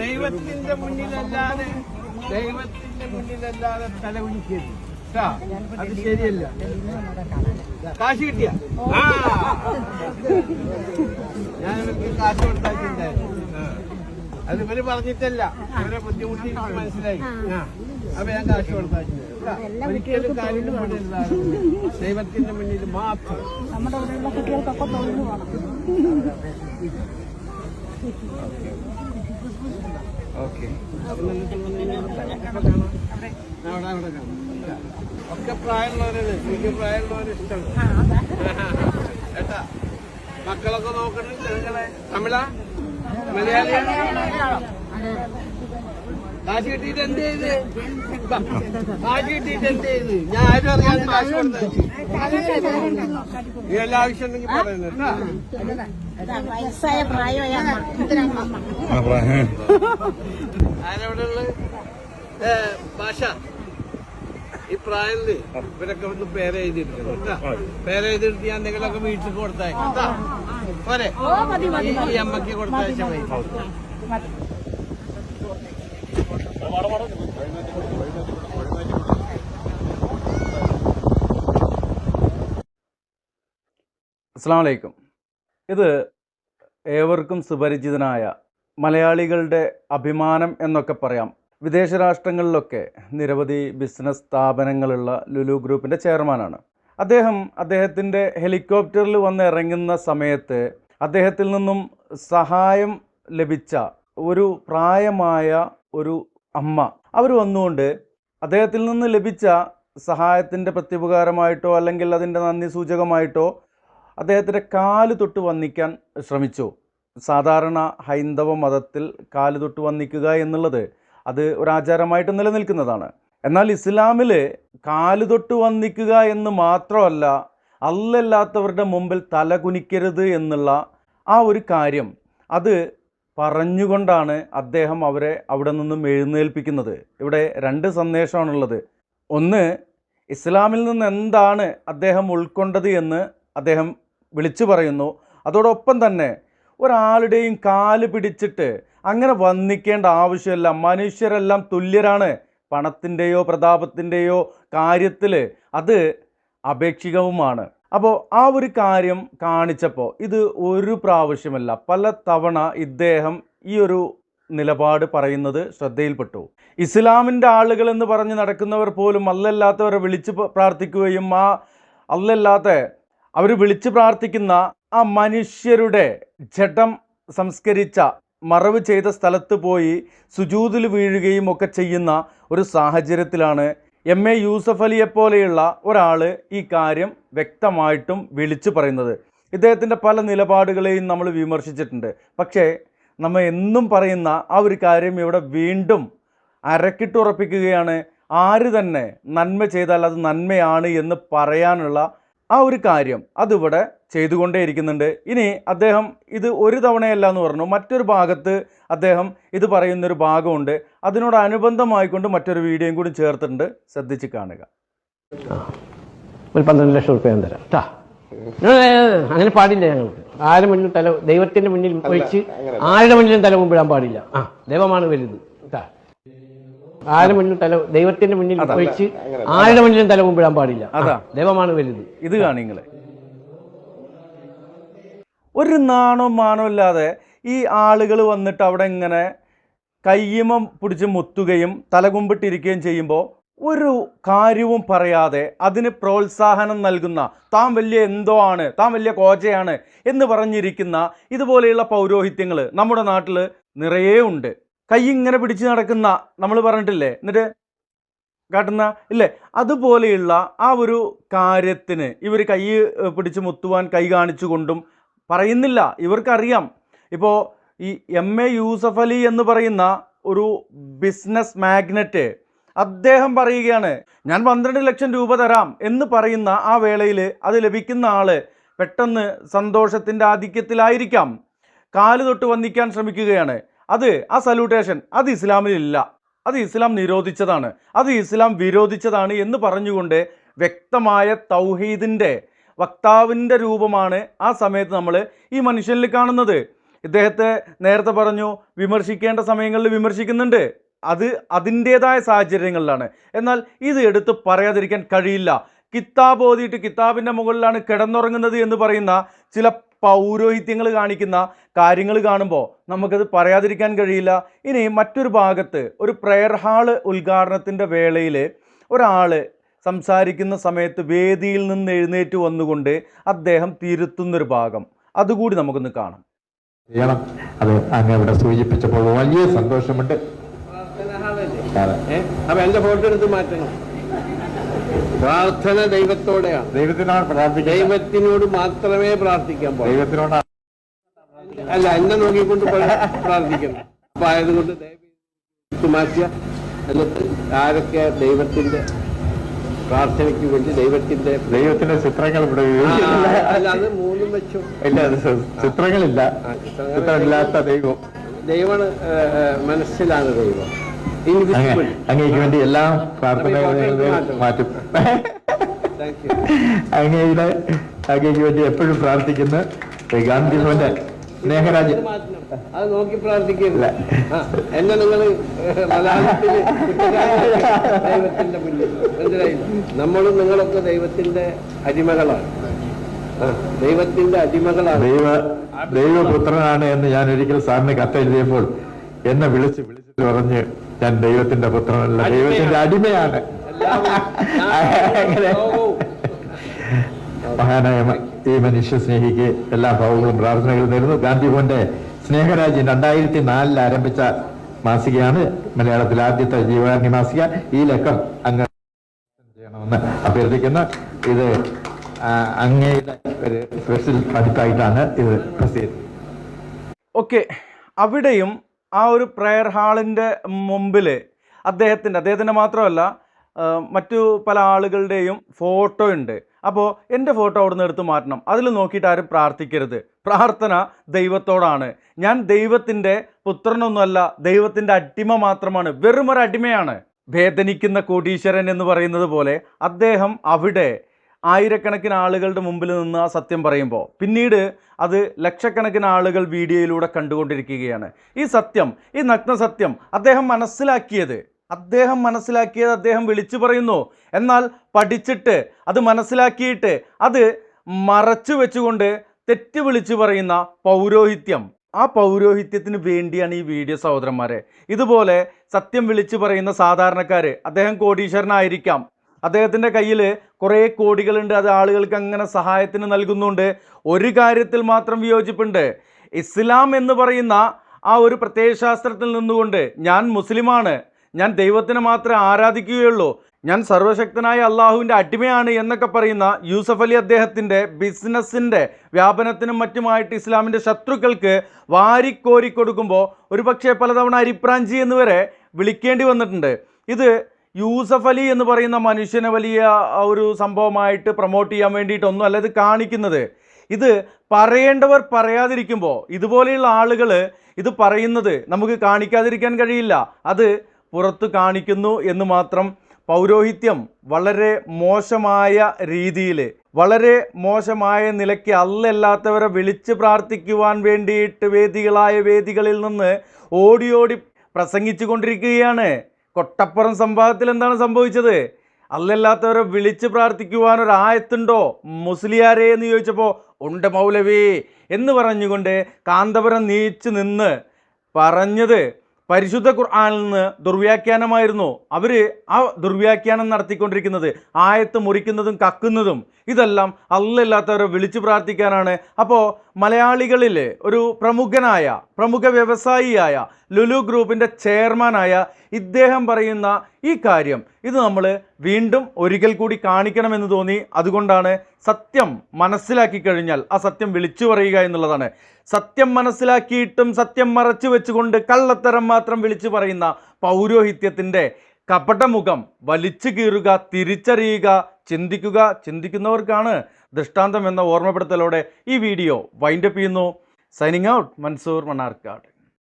ദൈവത്തിന്റെ മുന്നിലല്ലാതെ ദൈവത്തിന്റെ മുന്നിലല്ലാതെ തല കുനിക്കരുത് അത് ശരിയല്ല. കാശ് കിട്ടിയ? ഞാൻ ഇവർക്ക് കാശ് കൊടുത്തായിട്ടുണ്ടായിരുന്നു. അത് ഇവർ പറഞ്ഞിട്ടല്ല. ഇവരെ ബുദ്ധിമുട്ടി മനസ്സിലായി. അപ്പൊ ഞാൻ കാശ് കൊടുത്തായിട്ടുണ്ട് ട്ടാ, ഒരിക്കലും കാര്യം കൊണ്ടിരുന്നാണ് ദൈവത്തിന്റെ മുന്നിൽ മാത്രം. നമ്മുടെ ഇവിടെയുള്ള കുട്ടികൾക്കൊക്കെ തൊഴിൽ വേണം ഓക്കെ. അവിടെ അവിടെ കാണാം ഒക്കെ പ്രായമുള്ളവരല്ലേ എനിക്ക് പ്രായമുള്ളവരെ ഇഷ്ടമാണ്. ഏട്ടാ മക്കളൊക്കെ നോക്കണേ തമിഴ? മലയാളിയാണ് കാശ് കിട്ടിയിട്ട് എന്ത് ചെയ്ത്? കാശ് കിട്ടിയിട്ട് എന്ത് ചെയ്ത്? ഞാൻ ആരും അറിയാതെ കാശ് കൊടുത്തു ഈ എല്ലാ ആവശ്യം ഉണ്ടെങ്കിൽ പറയുന്നത് കേട്ടാ. വയസ്സായ പ്രായമായ ആരവിടെ ഉള്ളത് ഭാഷ. ഈ പ്രായത്തിൽ ഇവരൊക്കെ ഒന്ന് പേര് എഴുതിയിട്ടുണ്ട് കേട്ടാ. പേര് എഴുതിയിട്ട് ഞാൻ നിങ്ങളൊക്കെ വീട്ടിൽ കൊടുത്തയക്കാം കേട്ടാ. പോരെ. ഈ- ഈ അമ്മയ്ക്ക് കൊടുത്തയച്ചാൽ മതി. അസ്സാം വലൈക്കും ഇത് ഏവർക്കും സുപരിചിതനായ മലയാളികളുടെ അഭിമാനം എന്നൊക്കെ പറയാം. വിദേശ രാഷ്ട്രങ്ങളിലൊക്കെ നിരവധി ബിസിനസ് സ്ഥാപനങ്ങളുള്ള ലുലു ഗ്രൂപ്പിന്റെ ചെയർമാനാണ്. അദ്ദേഹം അദ്ദേഹത്തിന്റെ ഹെലികോപ്റ്ററിൽ വന്ന് ഇറങ്ങുന്ന സമയത്ത് അദ്ദേഹത്തിൽ നിന്നും സഹായം ലഭിച്ച ഒരു പ്രായമായ ഒരു അമ്മ. അവർ വന്നുകൊണ്ട് അദ്ദേഹത്തിൽ നിന്ന് ലഭിച്ച സഹായത്തിന്റെ പ്രത്യുപകാരമായിട്ടോ അല്ലെങ്കിൽ അതിന്റെ നന്ദി സൂചകമായിട്ടോ അദ്ദേഹത്തിന്റെ കാൽ തൊട്ട് വന്നിക്കാൻ ശ്രമിച്ചു. സാധാരണ ഹൈന്ദവ മതത്തിൽ കാൽ തൊട്ട് വന്നിക്കുക എന്നുള്ളത് അത് ഒരു ആചാരമായിട്ട് നിലനിൽക്കുന്നതാണ്. എന്നാൽ ഇസ്ലാമിൽ കാൽ തൊട്ട് വന്നിക്കുക എന്ന് മാത്രമല്ല അല്ലല്ലാത്തവരുടെ മുമ്പിൽ തല കുനിക്കരുത് എന്നുള്ള ആ ഒരു കാര്യം. അത് പറഞ്ഞുകൊണ്ടാണ് അദ്ദേഹം അവരെ അവിടെ നിന്നും എഴുന്നേൽപ്പിക്കുന്നത്. ഇവിടെ രണ്ട് സന്ദേശമാണുള്ളത്. ഒന്ന് ഇസ്ലാമിൽ നിന്ന് എന്താണ് അദ്ദേഹം ഉൾക്കൊണ്ടത് എന്ന് അദ്ദേഹം വിളിച്ചു പറയുന്നു. അതോടൊപ്പം തന്നെ ഒരാളുടെയും കാൽ പിടിച്ചിട്ട് അങ്ങനെ വന്നിക്കേണ്ട ആവശ്യമില്ല. മനുഷ്യരെല്ലാം തുല്യരാണ്. പണത്തിന്റെയോ പ്രതാപത്തിന്റെയോ കാര്യത്തിൽ അത് അപേക്ഷികവുമാണ്. അപ്പോൾ ആ ഒരു കാര്യം കാണിച്ചപ്പോൾ ഇത് ഒരു പ്രാവശ്യമല്ല പല തവണ ഇദ്ദേഹം ഈ ഒരു നിലപാട് പറയുന്നത് ശ്രദ്ധയിൽപ്പെട്ടു. ഇസ്ലാമിന്റെ ആളുകൾ എന്ന് പറഞ്ഞ് നടക്കുന്നവർ പോലും അല്ലല്ലാത്തവരെ വിളിച്ച് പ്രാർത്ഥിക്കുകയും ആ അല്ലല്ലാത്ത അവർ വിളിച്ച് പ്രാർത്ഥിക്കുന്ന ആ മനുഷ്യരുടെ ജഡം സംസ്കരിച്ച മറവ് ചെയ്ത സ്ഥലത്ത് പോയി സുജൂതിൽ വീഴുകയും ഒക്കെ ചെയ്യുന്ന ഒരു സാഹചര്യത്തിലാണ് എം എ യൂസഫ് അലിയെപ്പോലെയുള്ള ഒരാൾ ഈ കാര്യം വ്യക്തമായിട്ടും വിളിച്ചു പറയുന്നത്. ഇദ്ദേഹത്തിന്റെ പല നിലപാടുകളെയും നമ്മൾ വിമർശിച്ചിട്ടുണ്ട്. പക്ഷേ നമ്മൾ എന്നും പറയുന്ന ആ ഒരു കാര്യം ഇവിടെ വീണ്ടും അരക്കിട്ടുറപ്പിക്കുകയാണ്. ആര് തന്നെ നന്മ ചെയ്താൽ അത് നന്മയാണ് എന്ന് പറയാനുള്ള ആ ഒരു കാര്യം അതിവിടെ ചെയ്തുകൊണ്ടേയിരിക്കുന്നുണ്ട് ഇനി അദ്ദേഹം ഇത് ഒരു തവണയല്ല എന്ന് പറഞ്ഞു. മറ്റൊരു ഭാഗത്ത് അദ്ദേഹം ഇത് പറയുന്നൊരു ഭാഗമുണ്ട്. അതിനോടനുബന്ധമായിക്കൊണ്ട് മറ്റൊരു വീഡിയോയും കൂടി ചേർത്തിട്ടുണ്ട്. ശ്രദ്ധിച്ച് കാണുക. ഒരു പന്ത്രണ്ട് ലക്ഷം റുപ്യ ഞാൻ തരാം. ട്ടാ. അങ്ങനെ പാടില്ല ഞങ്ങൾക്ക്. ആരുടെ മുന്നിൽ തല ദൈവത്തിന്റെ മുന്നിൽ ഒഴിച്ച് ആരുടെ മുന്നിലും തല മുമ്പിടാൻ പാടില്ല. ആ ദൈവമാണ് വലുത് ട്ടാ. ആരുടെ മുന്നിൽ തല ദൈവത്തിന്റെ മുന്നിൽ വെച്ച് ആരുടെ മുന്നിലും തല കുമ്പിടാൻ പാടില്ല. അതാ. ദൈവമാണ് വലുത്. ഇത് കാണിങ്ങളെ ഒരു നാണോ മാനോ ഇല്ലാതെ ഈ ആളുകൾ വന്നിട്ട് അവിടെ ഇങ്ങനെ കയ്യമം പിടിച്ച് മുത്തുകയും തലകുമ്പിട്ടിരിക്കുകയും ചെയ്യുമ്പോൾ ഒരു കാര്യവും പറയാതെ അതിന് പ്രോത്സാഹനം നൽകുന്ന താൻ വലിയ എന്തോ ആണ് താൻ വലിയ കോച്ചയാണ് എന്ന് പറഞ്ഞിരിക്കുന്ന ഇതുപോലെയുള്ള പൗരോഹിത്യങ്ങൾ നമ്മുടെ നാട്ടിൽ നിറയെ ഉണ്ട്. കൈ ഇങ്ങനെ പിടിച്ച് നടക്കുന്ന നമ്മൾ പറഞ്ഞിട്ടില്ലേ? എന്നിട്ട് കാട്ടുന്ന? ഇല്ലേ? അതുപോലെയുള്ള ആ ഒരു കാര്യത്തിന് ഇവർ കൈ പിടിച്ച് മുത്തുവാൻ കൈ കാണിച്ചുകൊണ്ടും പറയുന്നില്ല. ഇവർക്കറിയാം. ഇപ്പോൾ ഈ എം. എ. യൂസഫ് അലി എന്ന് പറയുന്ന ഒരു ബിസിനസ് മാഗ്നറ്റ് അദ്ദേഹം പറയുകയാണ് ഞാൻ പന്ത്രണ്ട് ലക്ഷം രൂപ തരാം എന്ന് പറയുന്ന ആ വേളയിൽ അത് ലഭിക്കുന്ന ആൾ പെട്ടെന്ന് സന്തോഷത്തിന്റെ ആധിക്യത്തിലായിരിക്കാം. കാൽ തൊട്ട് വന്നിക്കാൻ ശ്രമിക്കുകയാണ്. അത് ആ സല്യൂട്ടേഷൻ അത് ഇസ്ലാമിലില്ല അത് ഇസ്ലാം നിരോധിച്ചതാണ്. അത് ഇസ്ലാം വിരോധിച്ചതാണ് എന്ന് പറഞ്ഞുകൊണ്ട് വ്യക്തമായ തൗഹീദിന്റെ വക്താവിന്റെ രൂപമാണ് ആ സമയത്ത് നമ്മൾ ഈ മനുഷ്യനിൽ കാണുന്നത്. ഇദ്ദേഹത്തെ നേരത്തെ പറഞ്ഞു വിമർശിക്കേണ്ട സമയങ്ങളിൽ വിമർശിക്കുന്നുണ്ട്. അത് അതിന്റേതായ സാഹചര്യങ്ങളിലാണ്. എന്നാൽ ഇത് എടുത്ത് പറയാതിരിക്കാൻ കഴിയില്ല. കിതാബ് ഓതിയിട്ട് കിതാബിന്റെ മുകളിലാണ് കിടന്നുറങ്ങുന്നത് എന്ന് പറയുന്ന ചില പൗരോഹിത്യങ്ങൾ കാണിക്കുന്ന കാര്യങ്ങൾ കാണുമ്പോൾ നമുക്കത് പറയാതിരിക്കാൻ കഴിയില്ല. ഇനി മറ്റൊരു ഭാഗത്ത് ഒരു പ്രെയർ ഹാൾ ഉദ്ഘാടനത്തിന്റെ വേളയിൽ ഒരാൾ സംസാരിക്കുന്ന സമയത്ത് വേദിയിൽ നിന്ന് എഴുന്നേറ്റ് വന്നുകൊണ്ട് അദ്ദേഹം തിരുത്തുന്നൊരു ഭാഗം. അതുകൂടി നമുക്കൊന്ന് കാണാം. ചെയ്യണം. അത് അങ്ങ് ഇവിടെ സൂചിപ്പിച്ചപ്പോൾ വലിയ സന്തോഷമുണ്ട്? അപ്പൊ എന്റെ ഫോട്ടോ എടുത്ത് മാറ്റണം. പ്രാർത്ഥന ദൈവത്തോടെയാണ്. ദൈവത്തിനോട് പ്രാർത്ഥിക്കുക. ദൈവത്തിനോട് മാത്രമേ പ്രാർത്ഥിക്കാൻ പാടുള്ളൂ. ദൈവത്തിനോട് അല്ല എന്നെ നോക്കിക്കൊണ്ട് പ്ര- പ്രാർത്ഥിക്കണം. അപ്പൊ ആയതുകൊണ്ട് മാറ്റിയ. എന്നിട്ട് ആരൊക്കെ ദൈവത്തിന്റെ പ്രാർത്ഥനയ്ക്ക് വേണ്ടി ദൈവത്തിന്റെ ദൈവത്തിന്റെ ചിത്രങ്ങൾ ഇവിടെ അല്ല അത് മൂന്നും വെച്ചു. ഇല്ല അത് ചിത്രങ്ങളില്ല. ചിത്രമില്ലാത്ത ദൈവം. ദൈവമാണ് മനസ്സിലാണ് ദൈവം. അങ്ങേക്ക് വേണ്ടി എല്ലാം പ്രാർത്ഥന മാറ്റും. അങ്ങയുടെ അങ്ങേക്ക് വേണ്ടി എപ്പോഴും പ്രാർത്ഥിക്കുന്ന ഗാന്ധി ഭവന്റെ സ്നേഹരാജ്. അത് നോക്കി പ്രാർത്ഥിക്കില്ല എന്നെ നിങ്ങൾ മലയാളത്തിൽ ദൈവത്തിന്റെ മുന്നിൽ. മനസ്സിലായില്ല? നമ്മളും നിങ്ങളൊക്കെ ദൈവത്തിന്റെ അടിമകളാണ്. ദൈവത്തിന്റെ അടിമകളാണ്. ദൈവ ദൈവപുത്രനാണ് എന്ന് ഞാൻ ഒരിക്കൽ സാറിന് കത്തെഴുതിയപ്പോൾ എന്നെ വിളിച്ച് വിളിച്ചിട്ട് പറഞ്ഞ് ഞാൻ ദൈവത്തിന്റെ പുത്രനല്ല. ദൈവത്തിന്റെ അടിമയാണ്. അങ്ങനെ. മഹാനായ ഈ മനുഷ്യ സ്നേഹിക്ക് എല്ലാ ഭാവങ്ങളും പ്രാർത്ഥനകളും നേരുന്നു. ഗാന്ധി ഭവന്റെ സ്നേഹരാജ്യം രണ്ടായിരത്തി നാലിൽ ആരംഭിച്ച മാസികയാണ് മലയാളത്തിലെ ആദ്യത്തെ ജീവകാരണി മാസിക. ഈ ലക്കം അങ്ങ് ചെയ്യണമെന്ന് അഭ്യർത്ഥിക്കുന്നു. ഇത് അങ്ങയുടെ ഒരു സ്പെഷ്യൽ പതിപ്പായിട്ടാണ് ഇത് പ്രസിദ്ധീകരിച്ചത്. ഓക്കെ. അവിടെയും ആ ഒരു പ്രെയർ ഹാളിന്റെ മുമ്പിൽ അദ്ദേഹത്തിന്റെ അദ്ദേഹത്തിന്റെ മാത്രമല്ല മറ്റു പല ആളുകളുടെയും ഫോട്ടോ ഉണ്ട്. അപ്പോൾ എന്റെ ഫോട്ടോ അവിടെ നിന്ന് എടുത്ത് മാറ്റണം. അതിൽ നോക്കിയിട്ട് ആരും പ്രാർത്ഥിക്കരുത്. പ്രാർത്ഥന ദൈവത്തോടാണ്. ഞാൻ ദൈവത്തിന്റെ പുത്രനൊന്നുമല്ല ദൈവത്തിന്റെ അടിമ മാത്രമാണ്. വെറുമൊരു അടിമയാണ്. വേദനിക്കുന്ന കോടീശ്വരൻ എന്ന് പറയുന്നത് പോലെ അദ്ദേഹം അവിടെ ആയിരക്കണക്കിന് ആളുകളുടെ മുമ്പിൽ നിന്ന് ആ സത്യം പറയുമ്പോൾ പിന്നീട് അത് ലക്ഷക്കണക്കിന് ആളുകൾ വീഡിയോയിലൂടെ കണ്ടുകൊണ്ടിരിക്കുകയാണ്. ഈ സത്യം ഈ നഗ്ന സത്യം അദ്ദേഹം മനസ്സിലാക്കിയത് അദ്ദേഹം മനസ്സിലാക്കിയത് അദ്ദേഹം വിളിച്ചു പറയുന്നു. എന്നാൽ പഠിച്ചിട്ട് അത് മനസ്സിലാക്കിയിട്ട് അത് മറച്ചു വെച്ചുകൊണ്ട് തെറ്റ് വിളിച്ചു പറയുന്ന പൗരോഹിത്യം. ആ പൗരോഹിത്യത്തിന് വേണ്ടിയാണ് ഈ വീഡിയോ സഹോദരന്മാരെ. ഇതുപോലെ സത്യം വിളിച്ചു പറയുന്ന സാധാരണക്കാർ അദ്ദേഹം കോടീശ്വരനായിരിക്കാം. അദ്ദേഹത്തിന്റെ കയ്യിൽ കുറേ കോടികളുണ്ട്. അത് ആളുകൾക്ക് അങ്ങനെ സഹായത്തിന് നൽകുന്നുണ്ട്. ഒരു കാര്യത്തിൽ മാത്രം വിയോജിപ്പുണ്ട്. ഇസ്ലാം എന്ന് പറയുന്ന ആ ഒരു പ്രത്യയശാസ്ത്രത്തിൽ നിന്നുകൊണ്ട് ഞാൻ മുസ്ലിമാണ്. ഞാൻ ദൈവത്തിനെ മാത്രമേ ആരാധിക്കുകയുള്ളൂ. ഞാൻ സർവശക്തനായ അള്ളാഹുവിന്റെ അടിമയാണ് എന്നൊക്കെ പറയുന്ന യൂസഫ് അലി അദ്ദേഹത്തിന്റെ ബിസിനസ്സിന്റെ വ്യാപനത്തിനും മറ്റുമായിട്ട് ഇസ്ലാമിന്റെ ശത്രുക്കൾക്ക് വാരിക്കോരി കൊടുക്കുമ്പോൾ ഒരുപക്ഷെ പലതവണ അരിപ്രാഞ്ചി എന്ന് വരെ വിളിക്കേണ്ടി വന്നിട്ടുണ്ട്. ഇത് യൂസഫ് അലി എന്ന് പറയുന്ന മനുഷ്യനെ വലിയ ഒരു സംഭവമായിട്ട് പ്രൊമോട്ട് ചെയ്യാൻ വേണ്ടിയിട്ടൊന്നും അല്ല ഇത് കാണിക്കുന്നത്. ഇത് പറയേണ്ടവർ പറയാതിരിക്കുമ്പോൾ ഇതുപോലെയുള്ള ആളുകൾ ഇത് പറയുന്നത് നമുക്ക് കാണിക്കാതിരിക്കാൻ കഴിയില്ല. അത് പുറത്ത് കാണിക്കുന്നു എന്ന് മാത്രം പൗരോഹിത്യം വളരെ മോശമായ രീതിയിൽ വളരെ മോശമായ നിലയ്ക്ക് അല്ലല്ലാത്തവരെ വിളിച്ച് പ്രാർത്ഥിക്കുവാൻ വേണ്ടിയിട്ട് വേദികളായ വേദികളിൽ നിന്ന് ഓടി ഓടി പ്രസംഗിച്ചു കൊണ്ടിരിക്കുകയാണ് കൊട്ടപ്പുറം സംഭവത്തിൽ എന്താണ് സംഭവിച്ചത്? അല്ലല്ലാത്തവരെ വിളിച്ച് പ്രാർത്ഥിക്കുവാൻ ഒരു ആയത്തുണ്ടോ മുസ്ലിയാരെ എന്ന് ചോദിച്ചപ്പോൾ ഉണ്ട് മൗലവി എന്ന് പറഞ്ഞുകൊണ്ട് കാന്തപുരം നീച്ച് നിന്ന് പറഞ്ഞത് പരിശുദ്ധ ഖുർആാനിൽ നിന്ന് ദുർവ്യാഖ്യാനമായിരുന്നു. അവർ ആ ദുർവ്യാഖ്യാനം നടത്തിക്കൊണ്ടിരിക്കുന്നത് ആയത്ത് മുറിക്കുന്നതും കക്കുന്നതും ഇതെല്ലാം അല്ലല്ലാത്തവരെ വിളിച്ച് പ്രാർത്ഥിക്കാനാണ്. അപ്പോൾ മലയാളികളിൽ ഒരു പ്രമുഖനായ പ്രമുഖ വ്യവസായിയായ ലുലു ഗ്രൂപ്പിന്റെ ചെയർമാനായ ഇദ്ദേഹം പറയുന്ന ഈ കാര്യം ഇത് നമ്മൾ വീണ്ടും ഒരിക്കൽ കൂടി കാണിക്കണമെന്ന് തോന്നി. അതുകൊണ്ടാണ് സത്യം മനസ്സിലാക്കി കഴിഞ്ഞാൽ ആ സത്യം വിളിച്ചു പറയുക എന്നുള്ളതാണ്. സത്യം മനസ്സിലാക്കിയിട്ടും സത്യം മറച്ചു വെച്ചുകൊണ്ട് കള്ളത്തരം മാത്രം വിളിച്ചു പറയുന്ന പൗരോഹിത്യത്തിന്റെ കപടമുഖം വലിച്ചു കീറുക തിരിച്ചറിയുക ചിന്തിക്കുക ചിന്തിക്കുന്നവർക്കാണ് ദൃഷ്ടാന്തം എന്ന ഓർമ്മപ്പെടുത്തലോടെ ഈ വീഡിയോ വൈൻഡപ്പ് ചെയ്യുന്നു. Signing out Mansoor Mannarkkad